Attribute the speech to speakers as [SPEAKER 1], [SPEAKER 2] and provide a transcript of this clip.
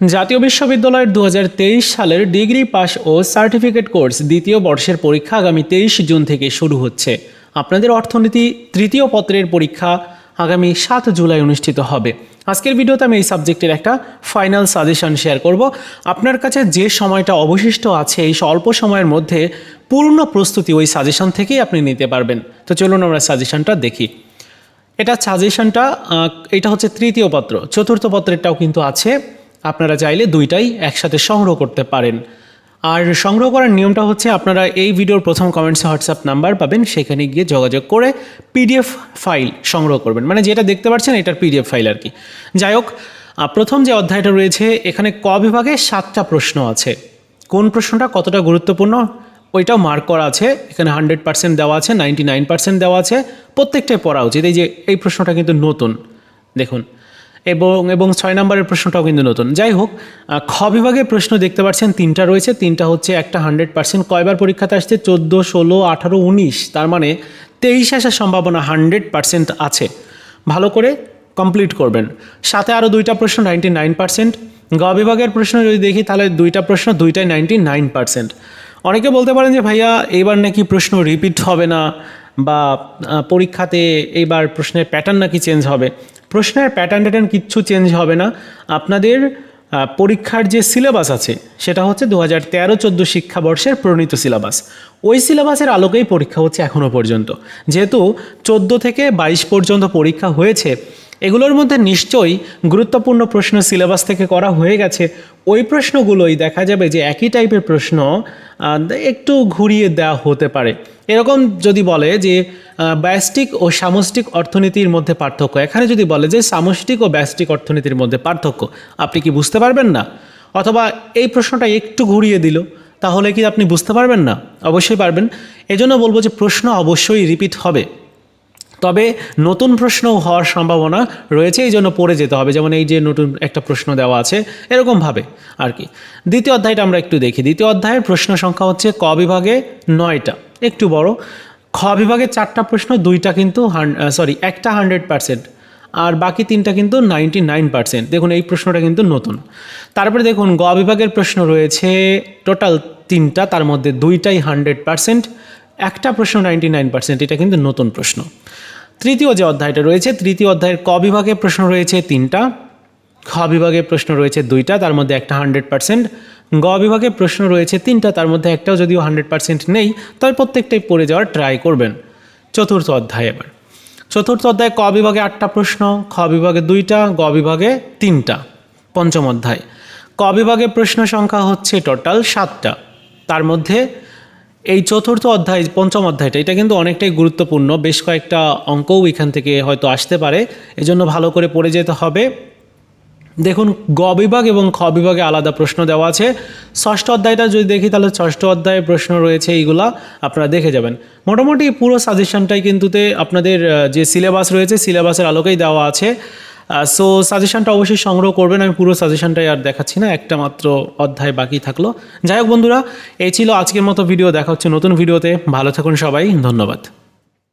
[SPEAKER 1] জাতীয় বিশ্ববিদ্যালয়ের দু হাজার তেইশ সালের ডিগ্রি পাস ও সার্টিফিকেট কোর্স দ্বিতীয় বর্ষের পরীক্ষা আগামী তেইশ জুন থেকে শুরু হচ্ছে। আপনাদের অর্থনীতি তৃতীয় পত্রের পরীক্ষা আগামী সাত জুলাই অনুষ্ঠিত হবে। আজকের ভিডিওতে আমি এই সাবজেক্টের একটা ফাইনাল সাজেশন শেয়ার করব। আপনার কাছে যে সময়টা অবশিষ্ট আছে, এই অল্প সময়ের মধ্যে পূর্ণ প্রস্তুতি ওই সাজেশন থেকেই আপনি নিতে পারবেন। তো চলুন আমরা সাজেশনটা দেখি। এটা সাজেশনটা এটা হচ্ছে তৃতীয় পত্র। চতুর্থ পত্রেরটাও কিন্তু আছে। আপনারা চাইলে দুইটাই একসাথে সংগ্রহ করতে পারেন। আর সংগ্রহ করার নিয়মটা হচ্ছে আপনারা এই ভিডিওর প্রথম কমেন্টসে হোয়াটসঅ্যাপ নাম্বার পাবেন, সেখানে গিয়ে যোগাযোগ করে পিডিএফ ফাইল সংগ্রহ করবেন। মানে যেটা দেখতে পাচ্ছেন এটার পিডিএফ ফাইল আর কি। যাই হোক প্রথম যে অধ্যায়টা রয়েছে, এখানে ক বিভাগে সাতটা প্রশ্ন আছে। কোন প্রশ্নটা কতটা গুরুত্বপূর্ণ? ওইটাও মার্ক করা আছে। এখানে হান্ড্রেড পার্সেন্ট দেওয়া আছে নাইনটি নাইন পার্সেন্ট দেওয়া আছে। প্রত্যেকটাই পড়া উচিত। এই যে, এই প্রশ্নটা কিন্তু নতুন। দেখুন এবং এবং ছয় নম্বরের প্রশ্নটাও কিন্তু নতুন। যাই হোক খ বিভাগের প্রশ্ন দেখতে পাচ্ছেন, তিনটা রয়েছে, তিনটা হচ্ছে একটা হান্ড্রেড পার্সেন্ট কয়বার পরীক্ষাতে আসছে? চোদ্দ, ষোলো, আঠারো, উনিশ। তার মানে তেইশ আসার সম্ভাবনা হান্ড্রেড পার্সেন্ট আছে। ভালো করে কমপ্লিট করবেন। সাথে আরও দুইটা প্রশ্ন নাইনটি নাইন পার্সেন্ট গ বিভাগের প্রশ্ন যদি দেখি, তাহলে দুইটা প্রশ্ন, দুইটাই নাইনটি নাইন পার্সেন্ট অনেকে বলতে পারেন যে, ভাইয়া এইবার নাকি প্রশ্ন রিপিট হবে না বা পরীক্ষাতে এইবার প্রশ্নের প্যাটার্ন নাকি চেঞ্জ হবে। প্রশ্নের প্যাটার্ন ট্যাটার্ন কিচ্ছু চেঞ্জ হবে না। আপনাদের পরীক্ষার যে সিলেবাস আছে, সেটা হচ্ছে দু হাজার তেরো চোদ্দ শিক্ষাবর্ষের প্রণীত সিলেবাস ওই সিলেবাসের আলোকেই পরীক্ষা হচ্ছে এখনও পর্যন্ত। যেহেতু চোদ্দ থেকে বাইশ পর্যন্ত পরীক্ষা হয়েছে এগুলোর মধ্যে নিশ্চয়ই গুরুত্বপূর্ণ প্রশ্ন সিলেবাস থেকে করা হয়ে গেছে। ওই প্রশ্নগুলোই দেখা যাবে যে একই টাইপের প্রশ্ন একটু ঘুরিয়ে দেওয়া হতে পারে। এরকম যদি বলে যে আহ, ব্যষ্টিক ও সামষ্টিক অর্থনীতির মধ্যে পার্থক্য। এখানে যদি বলে যে সামষ্টিক ও ব্যষ্টিক অর্থনীতির মধ্যে পার্থক্য আপনি কি বুঝতে পারবেন না? অথবা এই প্রশ্নটা একটু ঘুরিয়ে দিল তাহলে কি আপনি বুঝতে পারবেন না? অবশ্যই পারবেন। এজন্য বলব যে প্রশ্ন অবশ্যই রিপিট হবে। তবে নতুন প্রশ্ন হওয়ার সম্ভাবনা রয়েছে, এই জন্য পড়ে যেতে হবে। যেমন এই যে নতুন একটা প্রশ্ন দেওয়া আছে এরকমভাবে আর কি। দ্বিতীয় অধ্যায়টা আমরা একটু দেখি। দ্বিতীয় অধ্যায়ের প্রশ্ন সংখ্যা হচ্ছে ক বিভাগে নয়টা, একটু বড়। খ বিভাগে চারটা প্রশ্ন, দুইটা কিন্তু সরি একটা হান্ড্রেড পার্সেন্ট আর বাকি তিনটা কিন্তু নাইনটি নাইন পার্সেন্ট দেখুন, এই প্রশ্নটা কিন্তু নতুন। তারপরে দেখুন, গ বিভাগের প্রশ্ন রয়েছে টোটাল তিনটা, তার মধ্যে দুইটাই হান্ড্রেড পার্সেন্ট একটা প্রশ্ন নাইনটি নাইন পার্সেন্ট এটা কিন্তু নতুন প্রশ্ন। তৃতীয় যে অধ্যায়টা রয়েছে, তৃতীয় অধ্যায়ের ক বিভাগে প্রশ্ন রয়েছে তিনটা, খ বিভাগে প্রশ্ন রয়েছে দুইটা, তার মধ্যে একটা হান্ড্রেড পার্সেন্ট গ বিভাগে প্রশ্ন রয়েছে তিনটা, তার মধ্যে একটাও যদিও হান্ড্রেড পার্সেন্ট নেই তবে প্রত্যেকটাই পড়ে যাওয়ার ট্রাই করবেন। চতুর্থ অধ্যায় এবার। চতুর্থ অধ্যায়ে ক বিভাগে আটটা প্রশ্ন, খ বিভাগে দুইটা, গ বিভাগে তিনটা। পঞ্চম অধ্যায়। ক বিভাগে প্রশ্ন সংখ্যা হচ্ছে টোটাল সাতটা। তার মধ্যে এই চতুর্থ অধ্যায়, পঞ্চম অধ্যায়টা, এটা কিন্তু অনেকটাই গুরুত্বপূর্ণ। বেশ কয়েকটা অঙ্কও এখান থেকে হয়তো আসতে পারে। এজন্য ভালো করে পড়ে যেতে হবে। দেখুন, গ বিভাগ এবং খ বিভাগে আলাদা প্রশ্ন দেওয়া আছে। ষষ্ঠ অধ্যায়টা যদি দেখি, তাহলে ষষ্ঠ অধ্যায়ে প্রশ্ন রয়েছে এইগুলা আপনারা দেখে যাবেন। মোটামুটি পুরো সাজেশনটাই কিন্তুতে আপনাদের যে সিলেবাস রয়েছে সিলেবাসের আলোকেই দেওয়া আছে। সো সাজেশনটা অবশ্যই সংগ্রহ করবেন। আমি পুরো সাজেশনটাই আর দেখাচ্ছি না, একটা মাত্র অধ্যায় বাকি থাকল। যাই হোক বন্ধুরা, এই ছিল আজকের মতো ভিডিও দেখা হচ্ছে নতুন ভিডিওতে ভালো থাকুন সবাই, ধন্যবাদ।